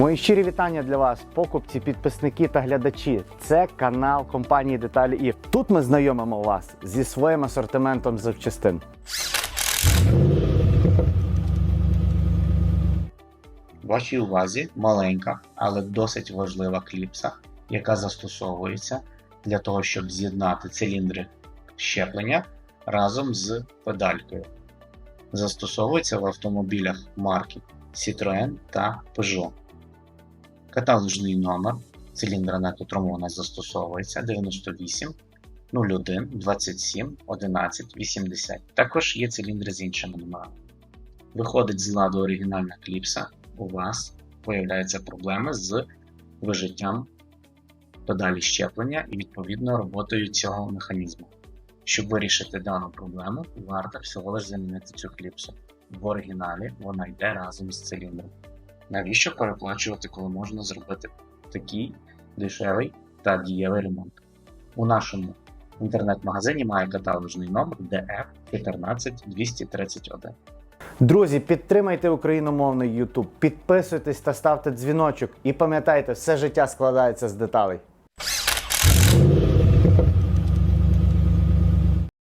Мої щирі вітання для вас, покупці, підписники та глядачі. Це канал компанії Деталі І. Тут ми знайомимо вас зі своїм асортиментом запчастин. Вашій увазі маленька, але досить важлива кліпса, яка застосовується для того, щоб з'єднати циліндри щеплення разом з педалькою. Застосовується в автомобілях марки Citroën та Peugeot. Каталожний номер циліндра, на котрому вона застосовується 98 01 27 11 80. Також є циліндри з іншими номерами. Виходить з ладу оригінальна кліпса, у вас появляються проблеми з вижиттям педалі щеплення і відповідно роботою цього механізму. Щоб вирішити дану проблему, варто всього лише замінити цю кліпсу. В оригіналі вона йде разом з циліндром. Навіщо переплачувати, коли можна зробити такий дешевий та дієвий ремонт? У нашому інтернет-магазині має каталожний номер DF 14231. Друзі, підтримайте україномовний YouTube, підписуйтесь та ставте дзвіночок. І пам'ятайте, все життя складається з деталей.